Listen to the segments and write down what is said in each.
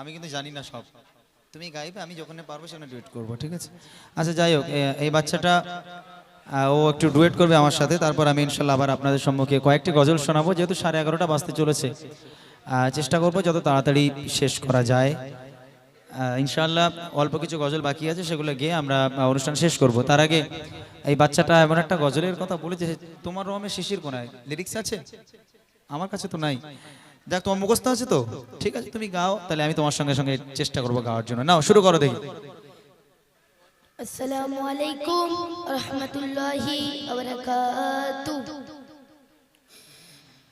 আমি কিন্তু জানি না সব। তুমি গাইবে, আমি যখন পারব সেখানে ডুয়েট করব, ঠিক আছে? আচ্ছা যাই হোক এই বাচ্চাটা ও একটু ডুয়েট করবে আমার সাথে, তারপর আমি ইনশাল্লাহ আবার আপনাদের সম্মুখে কয়েকটি গজল শোনাবো, যেহেতু সাড়ে এগারোটা বাজতে চলেছে। চেষ্টা করব যত তাড়াতাড়ি শেষ করা যায়। ইনশাল্লাহ অল্প কিছু গজল বাকি আছে, সেগুলো গিয়ে আমরা অনুষ্ঠান শেষ করব। তার আগে এই বাচ্চাটা এমন একটা গজলের কথা বলেছে তোমার রোমে শিশির কোনায়? লিরিক্স আছে? আমার কাছে তো নাই। দেখ, তোমার মুখস্থ আছে তো? ঠিক আছে, তুমি গাও, তাহলে আমি তোমার সঙ্গে সঙ্গে চেষ্টা করব গাওয়ার জন্য। নাও, শুরু করো দেখি।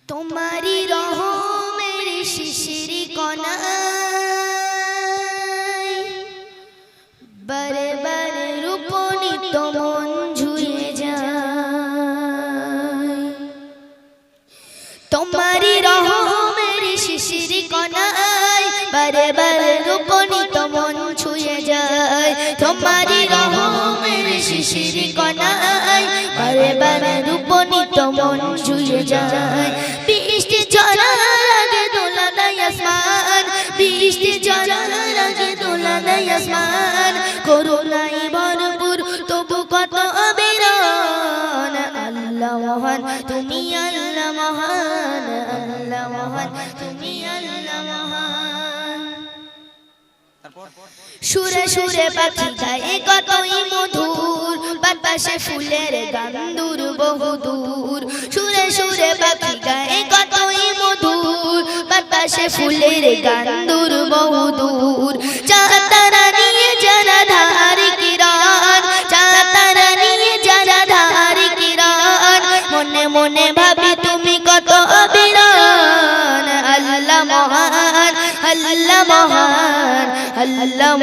তোমারি রহমের শিশিরি কণা মন ছুঁয়ে যায়। বৃষ্টি চলার আগে দোলা দেয় আসমান। বৃষ্টি চলার আগে দোলা দেয় আসমান। করুণাই ভরপুর, তবু কত অবিরান আল্লাহ মহান, তুমি আল্লাহ মহান আল্লাহ মহান, তুমি আল্লাহ সুরে সুরে পাখি গায়ে কতই মধুর। বাতাসে ফুলের গান দূর। বহুদূর সুরে সুরে পাখি গায়ে কতই মধুর। বাতাসে ফুলের গান দূর। বহুদূর চাতারা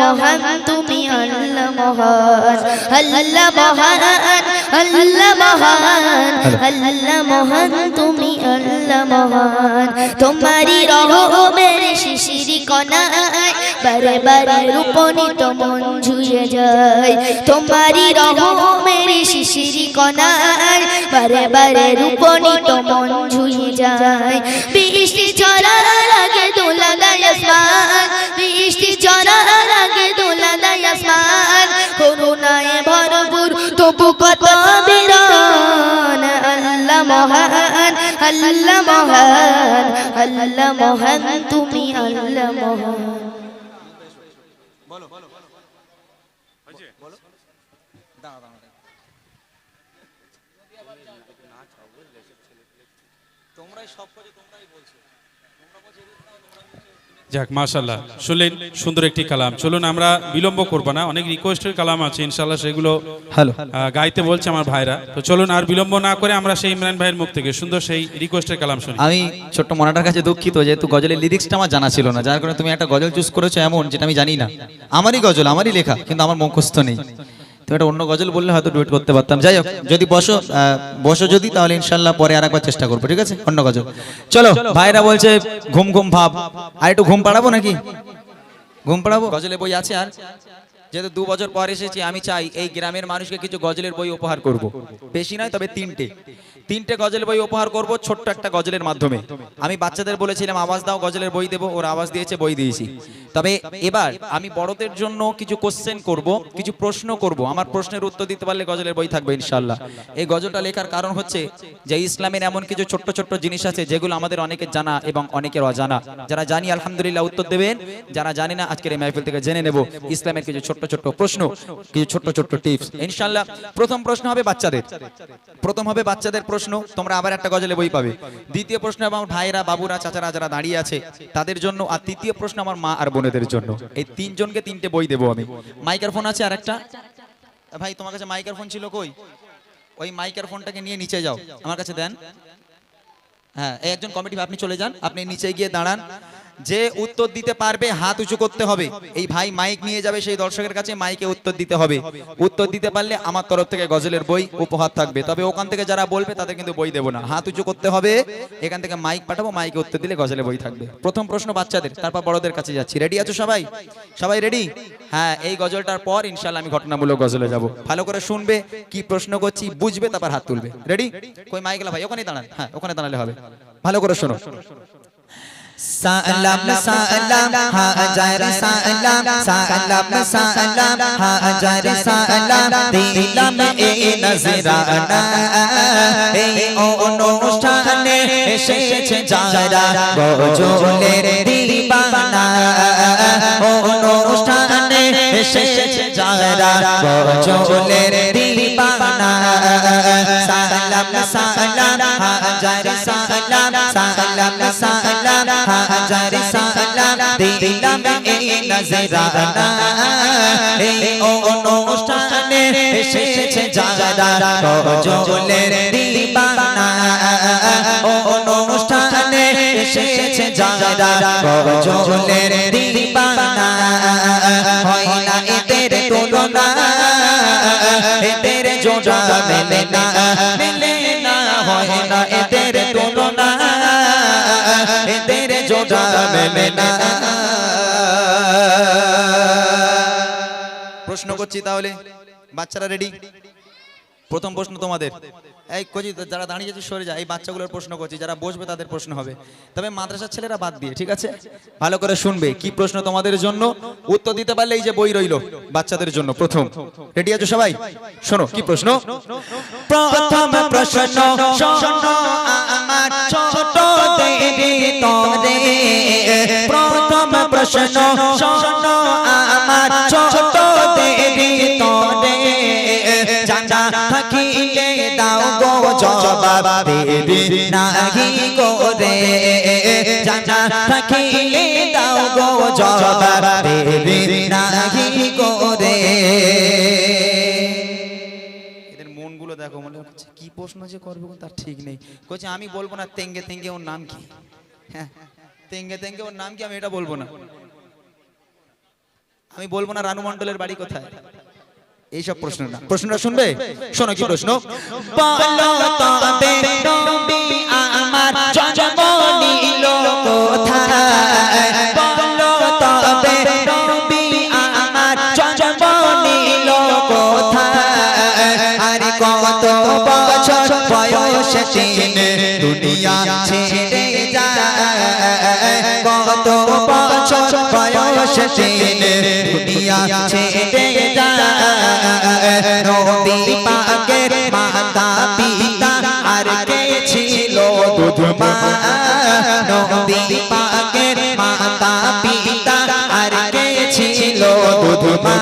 মহান তুমি আল্লাহ মহান। আল্লাহ মহান আল্লাহ মহান। আল্লাহ মহান, তুমি আল্লাহ মহান। তোমারি রহমের শিশিরি কণায় বারে বারে রূপনিত মন ঝুয়ে যায়। তোমারি রহমের শিশিরি কণায় বারে বারে রূপনিত মন ঝুয়ে যায়। বৃষ্টি চলার কত বিরান আল্লাহ মহান আল্লাহ মহান আল্লাহ মহান তুমি আল্লাহ মহান। তোমরাই সব যাক মাশাল্লাহ শুনলেন সুন্দর একটি কালাম। চলুন আমরা বিলম্ব করব না। অনেক রিকোয়েস্টের কালাম আছে ইনশাল্লাহ সেগুলো হ্যালো গাইতে বলছে আমার ভাইরা। তো চলুন আর বিলম্ব না করে আমরা সেই ইমরান ভাইয়ের মুখ থেকে সুন্দর সেই রিকোয়েস্টের কালাম শুনি। আমি ছোট্ট মনাটার কাছে দুঃখিত যেহেতু গজলের লিরিক্সটা আমার জানা ছিল না। যার কারণে তুমি একটা গজল চুজ করেছ এমন যেটা আমি জানি না। আমারই গজল আমারই লেখা কিন্তু আমার মুখস্থ নেই। তুমি এটা অন্য গজল বললে হয়তো ডুয়েট করতে পারতাম। যাই হোক, যদি বসো বসো যদি, তাহলে ইনশাল্লাহ পরে আর একবার চেষ্টা করব, ঠিক আছে? অন্য গজল। চলো, ভাইরা বলছে, ঘুম ঘুম ভাব। আর একটু ঘুম পাড়াবো নাকি? ঘুম পাড়াবো? গজলে বই আছে আর? যেহেতু দু বছর পর এসেছি, আমি চাই এই গ্রামের মানুষকে কিছু গজলের বই উপহার করব। বেশি নয়, তবে তিনটে। তিনটে গজলের বই উপহার করব ছোট্ট একটা গজলের মাধ্যমে। আমি বাচ্চাদের বলেছিলাম, আওয়াজ দাও, গজলের বই দেবো। ওরা আওয়াজ দিয়েছে, বই দিয়েছি। তবে এবার আমি বড়দের জন্য কিছু কোশ্চেন করব, কিছু প্রশ্ন করব। আমার প্রশ্নের উত্তর দিতে পারলে গজলের বই থাকবে ইনশাল্লাহ এই গজলটা লেখার কারণ হচ্ছে যে ইসলামের এমন কিছু ছোট্ট ছোট্ট জিনিস আছে যেগুলো আমাদের অনেকের জানা এবং অনেকের অজানা। যারা জানি, আলহামদুলিল্লাহ, উত্তর দেবেন। যারা জানি না, আজকের এই মাহফিল থেকে জেনে নেব। ইসলামের কিছু ছোট্ট ছোট্ট ছোট্ট প্রশ্ন, কিছু ছোট্ট ছোট্ট টিপস। ইনশাল্লাহ প্রথম প্রশ্ন হবে বাচ্চাদের। প্রথম হবে বাচ্চাদের প্রশ্ন, তোমরা আবার একটা গজলে বই পাবে। দ্বিতীয় প্রশ্ন আমার ভাইরা বাবুরা, চাচারা যারা দাঁড়িয়ে আছে, তাদের জন্য আর তৃতীয় প্রশ্ন, আমার মা আর বোনেদের জন্য এই তিনজনকে তিনটে বই দেবো আমি। মাইকার ফোন আছে আর একটা ভাই, তোমার কাছে মাইকার ফোন ছিল কই? ওই মাইকার ফোনটাকে নিয়ে নিচে যাও। আমার কাছে দেন। হ্যাঁ একজন কমিটি, আপনি চলে যান। আপনি নিচে গিয়ে দাঁড়ান। যে উত্তর দিতে পারবে, হাত উঁচু করতে হবে। এই ভাই মাইক নিয়ে যাবে, সেই দর্শকের কাছে মাইকে উত্তর দিতে হবে। উত্তর দিতে পারলে আমার তরফ থেকে গজলের বই উপহার থাকবে। তবে ওখান থেকে যারা বলবে, তাদের কিন্তু বই দেবো না। হাত উঁচু করতে হবে, এখান থেকে মাইক পাঠাবো, মাইকে উত্তর দিলে গজলের বই থাকবে। প্রথম প্রশ্ন বাচ্চাদের, তারপর বড়দের কাছে যাচ্ছি। রেডি আছো সবাই? সবাই রেডি হ্যাঁ এই গজলটার পর ইনশাল্লাহ আমি ঘটনামূলক গজলে যাব। ভালো করে শুনবে, কি প্রশ্ন করছি, বুঝবে, তারপর হাত তুলবে। রেডি কই মাইকেলা ভাই ওখানে দাঁড়ান। হ্যাঁ ওখানে দাঁড়ালে হবে। ভালো করে শোনো। সালাম সালাম হাজার সালাম সালাম সালাম হাজার সালাম দিলাম এ নজরানা এই অনুষ্ঠানে এসেছে যারা গজলের দিবানা অনুষ্ঠানে এসেছে যারা গজলের দিবানা সালাম সালাম হাজার সালাম সালাম সালাম হাজার সালাম দিলাম এই নজরানা এই অনুষ্ঠানে এসেছে যারা গজলের দিবানা অনুষ্ঠানে এসেছে হয় প্রশ্ন করছি তাহলে? বাচ্চারা রেডি প্রথম প্রশ্ন তোমাদের। এই কচি যারা দাঁড়িয়ে আছে, সরে যায় এই বাচ্চাগুলোর প্রশ্ন করছি, যারা বসবে তাদের প্রশ্ন হবে। তবে মাদ্রাসার ছেলেরা বাদ দিয়ে, ঠিক আছে? ভালো করে শুনবে, কি প্রশ্ন তোমাদের জন্য? উত্তর দিতে পারলে এই যে বই রইল, বাচ্চাদের জন্য প্রথম। রেডি আছো সবাই? শোনো, কি প্রশ্ন? প্রথম প্রশ্ন, শোনো আমার ছোট প্রথম প্রশ্ন, শোনো আমার ছোট এদের মনগুলো দেখো, মনে হচ্ছে কি প্রশ্ন যে করবে তার ঠিক নেই। কইছে, আমি বলব না তেঙ্গে তেঙ্গে ওর নাম কি? হ্যাঁ তেঙ্গে তেঙ্গে ওর নাম কি আমি এটা বলব না। আমি বলব না রানু মণ্ডলের বাড়ি কোথায়? এইসব প্রশ্ন না। প্রশ্নটা শুনবে? শোনো কি প্রশ্ন? আমার জন্ম নিল কোথায় মা নবী পাকের মাতা পিতা আর কে ছিল মা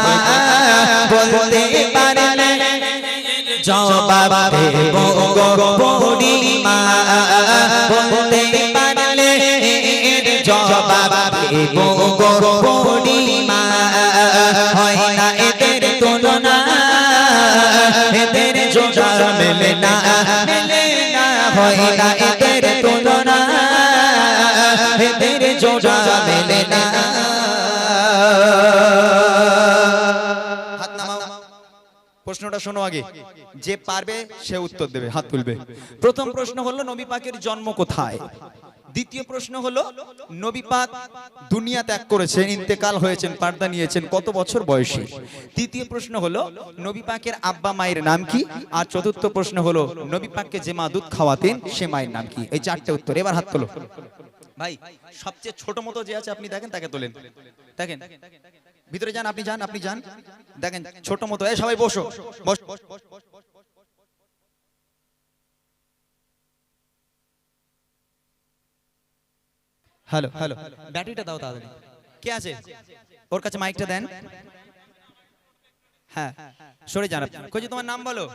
বলতে পারলে জবাব দেব গো পূর্ণিমা বলতে পারলে জবাব দেব গো পূর্ণিমা হয় না এদের তুলনা এদের জোড়া মেলে না মেলে না হয় না মেলে না। প্রশ্নটা শোনো আগে। যে পারবে সে উত্তর দেবে হাত তুলবে। প্রথম প্রশ্ন হলো নবী পাকের জন্ম কোথায়? দ্বিতীয় প্রশ্ন হলো নবী পাক দুনিয়া ত্যাগ করেছেন ইন্তেকাল হয়েছেন পার্দা নিয়েছেন কত বছর বয়সী? তৃতীয় প্রশ্ন হলো নবী পাকের আব্বা মায়ের নাম কি? আর চতুর্থ প্রশ্ন হলো নবী পাককে যে মা দুধ খাওয়াতেন সে মায়ের নাম কি? এই চারটে উত্তর এবার হাত তোলো। ভাই, সবচেয়ে ছোট মতো যে আছে আপনি দেখেন, তাকে তোলেন। দেখেন, ভিতরে যান, আপনি যান আপনি যান। দেখেন, ছোট মতো। এই সবাই বসো। Hello hello. ব্যাটারিটা দাও তাড়াতাড়ি কে আছে? ওর কাছে মাইকটা দেন। হ্যাঁ সরে যান কই তোমার নাম বলো?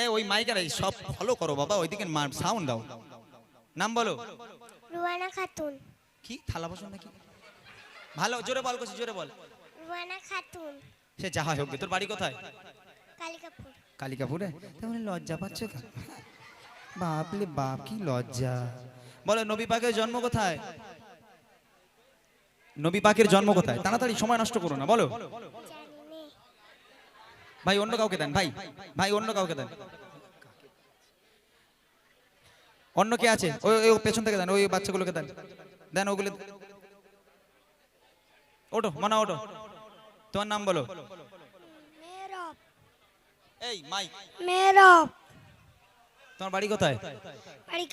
এ, ওই মাইকের সব ফলো করো বাবা, ওইদিকে সাউন্ড দাও। নাম বলো। রুয়ানা খাতুন। কি? থালা বসো নাকি? ভালো জোরে বল করছি জোরে বল। রুয়ানা খাতুন। সে যাহা হোক তোর বাড়ি কোথায়? কালিকাপুর। কালিকাপুরে? তাহলে লজ্জা পাচ্ছ কেন? বাপলে বাপ কি লজ্জা। বলো নবী পাকের জন্ম কোথায়? নবী পাকের জন্ম কোথায়? তাড়াতাড়ি সময় নষ্ট করো না বলো। ভাই অন্য কাউকে দেন ভাই। ভাই অন্য কাউকে দেন। অন্য কে আছে? ওই ওই পেছন থেকে দেন ওই বাচ্চাগুলোকে দেন দেন ওগুলো। ওটো মানা ওটো তোমার নাম বলো। এই মাইক। মেরব তোমার বাড়ি কোথায়? বাড়ি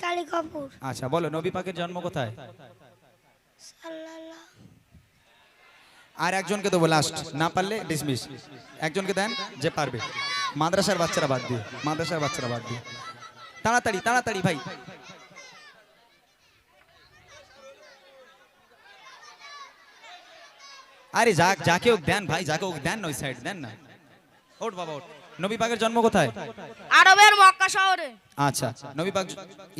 আচ্ছা বলো নবী পাকের জন্ম কোথায়? আর একজনকে দেবো লাস্ট না পারলে ডিসমিস একজনকে দেন যে পারবে। মাদ্রাসার বাচ্চারা বাদ দিয়ে মাদ্রাসার বাচ্চারা বাদ দিয়ে। তাড়াতাড়ি তাড়াতাড়ি ভাই। আরে যাক যাকে হোক দেন ভাই যাকে হোক দেন ওই সাইড দেন না। ওঠ বাবা ওঠ। নবী পাকের জন্ম কোথায়? আরবের মক্কা শহরে। আচ্ছা নবী পাক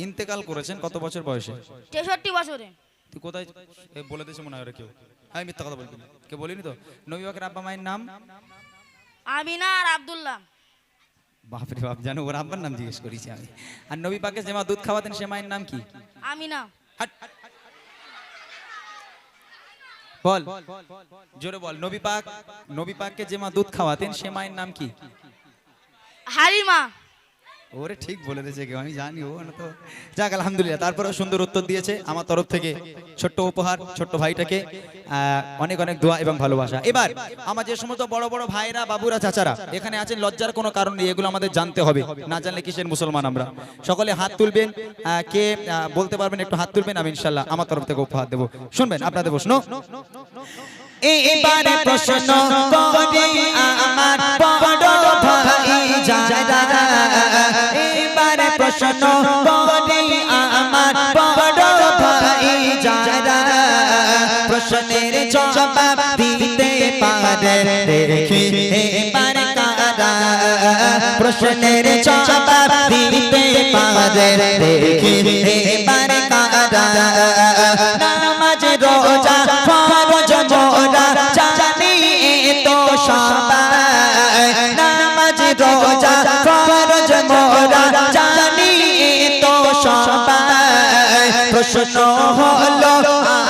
ইন্তেকাল করেছেন কত বছর বয়সে? তেষট্টি বছরে। তুই কোথায়? বলে দিয়েছে মনে হয় কেউ। আমি মিথ্যা কথা বলবি না। কেউ বলিনি তো? নবী পাকের আব্বা মায়ের নাম? আমিনা আর আব্দুল্লাহ। বাপরে বাপ জানো ওর আব্বার নাম জিজ্ঞেস করেছি আমি। আর নবী পাকে যে মা দুধ খাওয়াতেন সে মায়ের নাম কি? আমিনা। বল। জোরে বল নবী পাক নবী পাককে যে মা দুধ খাওয়াতেন সে মায়ের নাম কি? হালিমা। ওরে ঠিক বলে দিয়েছে কেউ, আমি জানি, ও না তো। যাক, আলহামদুলিল্লাহ, তারপরেও সুন্দর উত্তর দিয়েছে আমার তরফ থেকে। ছোট্ট উপহার, ছোট্ট ভাইটাকে অনেক অনেক দোয়া এবং ভালোবাসা। এবার, আমার যে সমস্ত বড় বড় ভাইরা, বাবুরা, চাচারা, এখানে আছেন, লজ্জার কোনো কারণ নেই, এগুলো আমাদের জানতে হবে। না জানলে কিসের মুসলমান আমরা? সকলে হাত তুলবেন কে বলতে পারবেন, একটু হাত তুলবেন, আমি ইনশাল্লাহ আমার তরফ থেকে উপহার দেবো। শুনবেন, আপনাদের প্রশ্ন? এবারে প্রশ্ন করে আমার বড় ভাই যারা এবারে প্রশ্ন করে আমার বড় ভাই যারা প্রশ্নের জবাব দিতে পারে, দেখি এবারে কারা। প্রশ্নের জবাব দিতে পারে, দেখি এবারে কারা। নামাজ, রোজা প্রশ্ন হলো,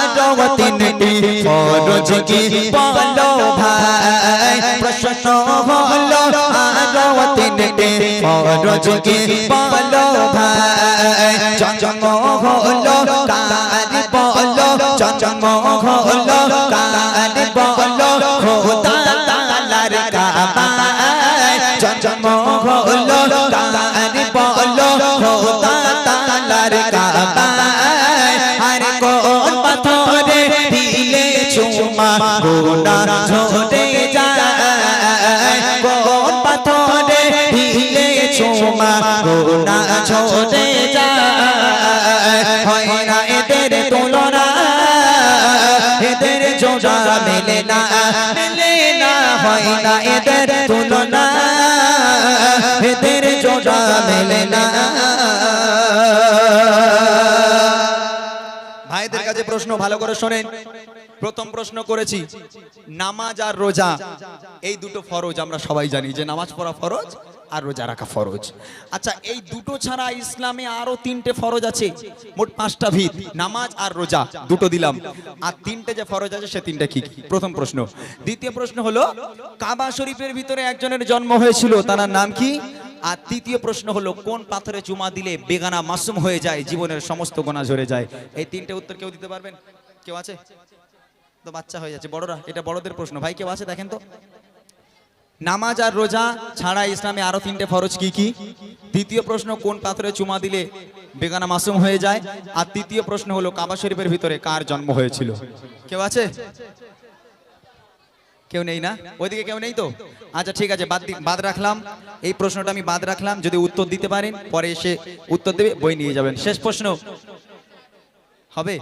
আরও তিনটি ফরজ কি বলো ভাই? প্রশ্ন হলো, আরও তিনটি ফরজ কি বলো ভাই? জন্ম হলো কার বলো, জন্ম হলো কার বলো, খোদা গোনা ঝরে যায়। না এদের তুলনা। এদের মেলে না। মেলে না, হয় না এদের তুলনা। এদের মেলে না। ভাইদের কাছে প্রশ্ন ভালো করে শোনেন। প্রথম প্রশ্ন করেছি, নামাজ আর রোজা, এই দুটো ফরজ আমরা সবাই জানি। যে নামাজ পড়া ফরজ আর রোজা রাখা ফরজ। আচ্ছা এই দুটো ছাড়া ইসলামে আরও তিনটে ফরজ আছে। মোট পাঁচটা ভিত, নামাজ আর রোজা, দুটো দিলাম। আর তিনটে যে ফরজ আছে, সে তিনটে কি? প্রথম প্রশ্ন। দ্বিতীয় প্রশ্ন হলো, কাবা শরীফের ভিতরে একজনের জন্ম হয়েছিল, তার নাম কি? আর তৃতীয় প্রশ্ন হলো, কোন পাথরে চুমা দিলে বেগানা মাসুম হয়ে যায়, জীবনের সমস্ত গোনা ঝরে যায়? এই তিনটে উত্তর কেউ দিতে পারবেন? কেউ আছে? তো বাচ্চা হয়ে যাচ্ছে। বড়রা, এটা বড়দের প্রশ্ন। ভাই, কেউ আছে? দেখেন তো। নামাজ আর রোজা ছাড়া ইসলামে আরও তিনটে ফরজ কি কি? দ্বিতীয় প্রশ্ন, কোন পাথরে চুমা দিলে বেগানা মাসুম হয়ে যায়? আর তৃতীয় প্রশ্ন হলো, কাবা শরীফের ভিতরে কার জন্ম হয়েছিল? কেউ আছে? কেউ নেই না? ওইদিকে কেউ নেই তো? আচ্ছা ঠিক আছে, বাদ বাদ রাখলাম। এই প্রশ্নটা আমি বাদ রাখলাম, যদি উত্তর দিতে পারেন, পরে এসে উত্তর দেবে, বই নিয়ে যাবেন। শেষ প্রশ্ন। হবে?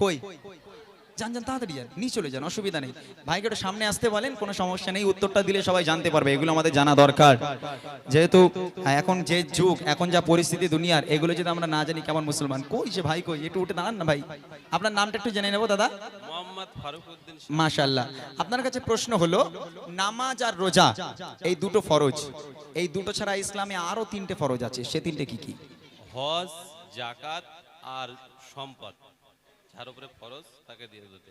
কই? যান যান তাড়াতাড়ি যান। নিয়ে চলে যান অসুবিধা নেই। ভাইকে একটু সামনে আসতে বলেন কোনো সমস্যা নেই। উত্তরটা দিলে সবাই জানতে পারবে এগুলো আমাদের জানা দরকার। যেহেতু এখন যে যুগ এখন যা পরিস্থিতি দুনিয়ার এগুলো যদি আমরা না জানি কেমন মুসলমান? কই যে ভাই কই? একটু উঠে দাঁড়ান না ভাই। আপনার নামটা একটু জেনে নেব দাদা? মাশাল্লাহ আপনার কাছে প্রশ্ন হলো নামাজ আর রোজা এই দুটো ফরজ এই দুটো ছাড়া ইসলামে আরও তিনটে ফরজ আছে সে তিনটে কি কি? হজ জাকাত আর সম্পদ। যার উপরে ফরজ তাকে দিয়ে দিতে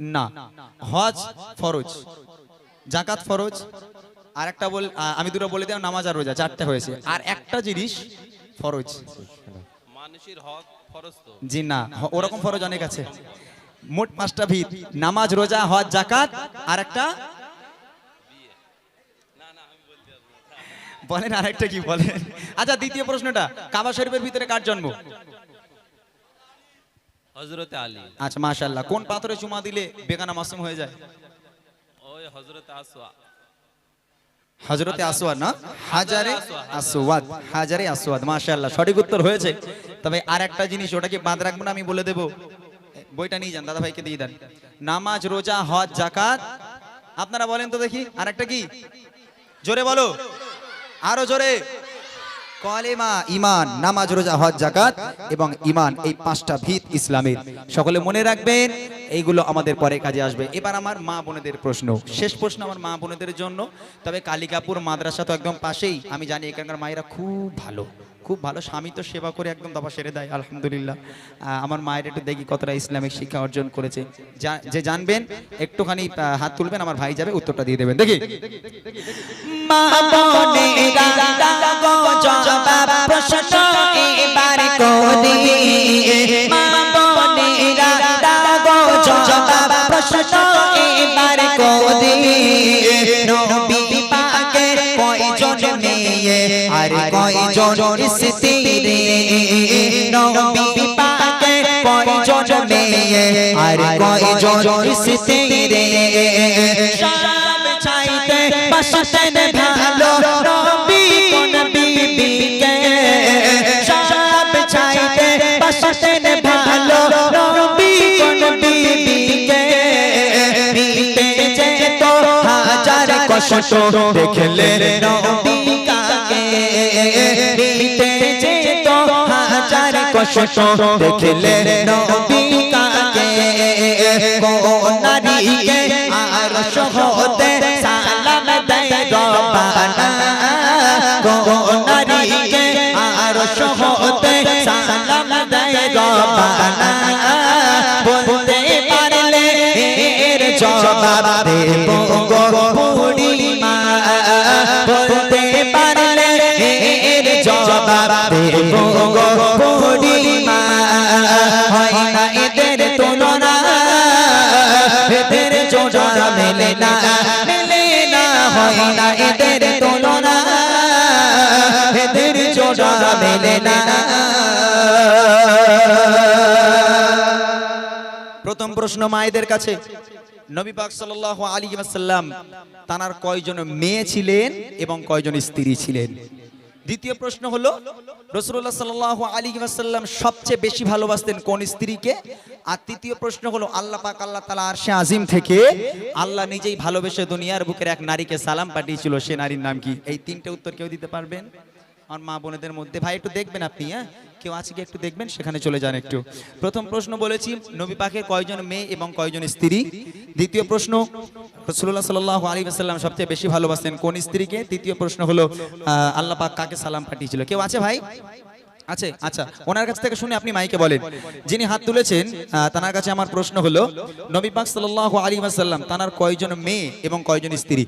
না হজ ফরজ জাকাত ফরজ আর একটা বল আমি দুটো বলে দিলাম নামাজ আর রোজা চারটে হয়েছে। আর একটা জিনিস ফরজ। মানুষের হক ফরজ তো। জি না ওরকম ফরজ অনেক আছে। মোট পাঁচটা ভিত নামাজ রোজা হজ জাকাত আর একটা বলেন আরেকটা কি বলেন? আচ্ছা দ্বিতীয় প্রশ্নটা কাবা শরীফের ভিতরে কার জন্ম? হজরতে আলী। আচ্ছা মাশাআল্লাহ। কোন পাথরে চুমা দিলে বেগানা মাসুম হয়ে যায়? ওই হজরতে আসওয়া। হজরতে আসওয়াদ না? হাজারে আসওয়াদ। হাজারে আসওয়াদ মাশাআল্লাহ। সঠিক উত্তর হয়েছে। তবে আর একটা জিনিস ওটাকে বাদ রাখব না আমি বলে দেবো। বইটা নিয়ে যান দাদা ভাইকে দিয়ে দেন। নামাজ রোজা হজ জাকাত আপনারা বলেন তো দেখি আর একটা কি? জোরে বলো। আরও জোরে। কলেমা ইমান নামাজ, রোজা, হজ জাকাত এবং ইমান এই পাঁচটা ভিত ইসলামের। সকলে মনে রাখবেন, এইগুলো আমাদের পরে কাজে আসবে। এবার আমার মা বোনেদের প্রশ্ন। শেষ প্রশ্ন আমার মা বোনেদের জন্য। তবে কালিকাপুর মাদ্রাসা তো একদম পাশেই। আমি জানি এখানকার মায়েরা খুব ভালো। খুব ভালো। স্বামী তো সেবা করে একদম দফা সেরে দেয়, আলহামদুলিল্লাহ। আমার মায়ের একটু দেখি কতটা ইসলামিক শিক্ষা অর্জন করেছে। যে জানবেন, একটুখানি হাত তুলবেন, আমার ভাই যাবে, উত্তরটা দিয়ে দেবেন। দেখি। মা জবাব প্রশ্ন এবার করি মা বোনেরা দাগো জবাব প্রশ্ন এবার কষ্ট দেখলে নবী কাকে যেত হাজার কষ্ট দেখলে নবী কাকে আর সহতে সালাম দেয় রব্বানা। কোন আর সহতে সালাম দেয় রব্বানা। বলতে পারলে এর জবাব দেব গো। প্রথম প্রশ্ন মায়েদের কাছে। নবী পাক সাল্লাল্লাহু আলাইহি ওয়াসাল্লাম তানার কয়জন মেয়ে ছিলেন এবং কয়জন স্ত্রী ছিলেন? দ্বিতীয় প্রশ্ন হলো রাসূলুল্লাহ সাল্লাল্লাহু আলাইহি ওয়াসাল্লাম সবচেয়ে বেশি ভালোবাসতেন কোন স্ত্রীকে? আর তৃতীয় প্রশ্ন হলো, আল্লাহ পাক আল্লাহ তাআলা আরশে আজিম থেকে আল্লাহ নিজেই ভালোবেসে দুনিয়ার বুকের এক নারীকে সালাম পাঠিয়েছিল, সে নারীর নাম কি? এই তিনটে উত্তর কেউ দিতে পারবেন? আমার মা বোনেদের মধ্যে, ভাই একটু দেখবেন আপনি হ্যাঁ? কেউ আছে কি একটু দেখবেন? সেখানে চলে যান একটু। প্রথম প্রশ্ন বলেছি, নবী পাকের কয়জন মেয়ে এবং কয়জন স্ত্রী? দ্বিতীয় প্রশ্ন রসুল্লাহ সাল্লাহ আলী আসাল্লাম সবচেয়ে বেশি ভালোবাসতেন কোন স্ত্রীকে? তৃতীয় প্রশ্ন হলো আল্লাহ পাক কাকে সালাম পাঠিয়েছিল? কেউ আছে ভাই? আছে? আচ্ছা ওনার কাছ থেকে শুনে আপনি মাইকে বলেন। যিনি হাত তুলেছেন তানার কাছে আমার প্রশ্ন হলো নবী পাক সাল্লাহ আলী আসাল্লাম তানার কয়জন মেয়ে এবং কয়জন স্ত্রী?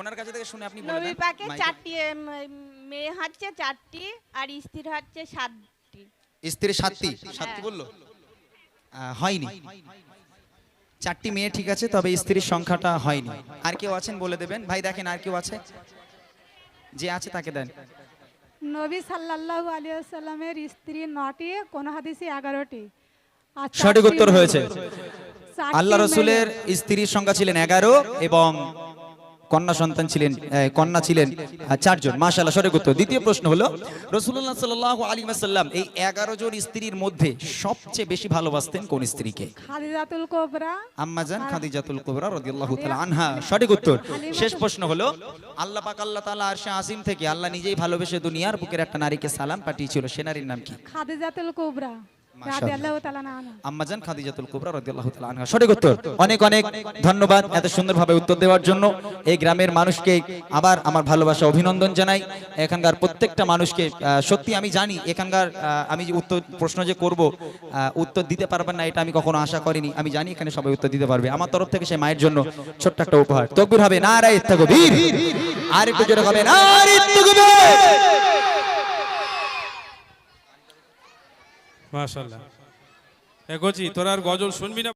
ওনার কাছে থেকে শুনে আপনি বলে নবী পাকে চারটি মেয়ে হচ্ছে চারটি আর স্ত্রী হচ্ছে সাতটি। স্ত্রী সাতটি? সাতটি বলল? হয়নি। চারটি মেয়ে ঠিক আছে তবে স্ত্রীর সংখ্যাটা হয়নি। আর কেউ আছেন বলে দেবেন? ভাই দেখেন আর কেউ আছে? যে আছে তাকে দেন। নবী সাল্লাল্লাহু আলাইহি ওয়াসাল্লামের স্ত্রী নটি কোন হাদিসে এগারোটি। আর সঠিক উত্তর হয়েছে। আল্লাহ রাসূলের রসুলের স্ত্রীর সংখ্যা ছিলেন এগারো এবং কন্যা সন্তান ছিলেন কন্যা ছিলেন চারজন। মাশাল্লাহ সঠিক উত্তর। দ্বিতীয় প্রশ্ন হলো রসুল্লাহ সাল্লাহ আলী সাল্লাম এই এগারো জন স্ত্রীর মধ্যে সবচেয়ে বেশি ভালোবাসতেন কোন স্ত্রীকে? আম্মাজান খাদিজাতুল কুবরা রাদিয়াল্লাহু তাআলা আনহা। সঠিক উত্তর। শেষ প্রশ্ন হলো আল্লাহ পাক আল্লাহ তাআলা আরশে আসিম থেকে আল্লাহ নিজেই ভালোবেসে দুনিয়ার বুকের একটা নারীকে সালাম পাঠিয়েছিল। সে নারীর নাম কি? খাদিজাতুল কোবরা। আম্মাজান খাদিজাতুল কুবরা রাদিয়াল্লাহু তাআলা আনহা। সঠিক উত্তর? অনেক অনেক ধন্যবাদ এত সুন্দরভাবে উত্তর দেওয়ার জন্য। এই গ্রামের মানুষকে আবার আমার ভালোবাসা অভিনন্দন জানাই। এখানকার প্রত্যেকটা মানুষকে সত্যি আমি জানি এখানকার আমি যে উত্তর প্রশ্ন যে করব আহ, উত্তর দিতে পারবেন না এটা আমি কখনো আশা করিনি। আমি জানি এখানে সবাই উত্তর দিতে পারবে। আমার তরফ থেকে সেই মায়ের জন্য ছোট্ট একটা উপহার। তকবির হবে না রায় তকবীর। আর একটু জোরে হবে না মাশাল্লাহ তোর তোরা আর গজল শুনবি না?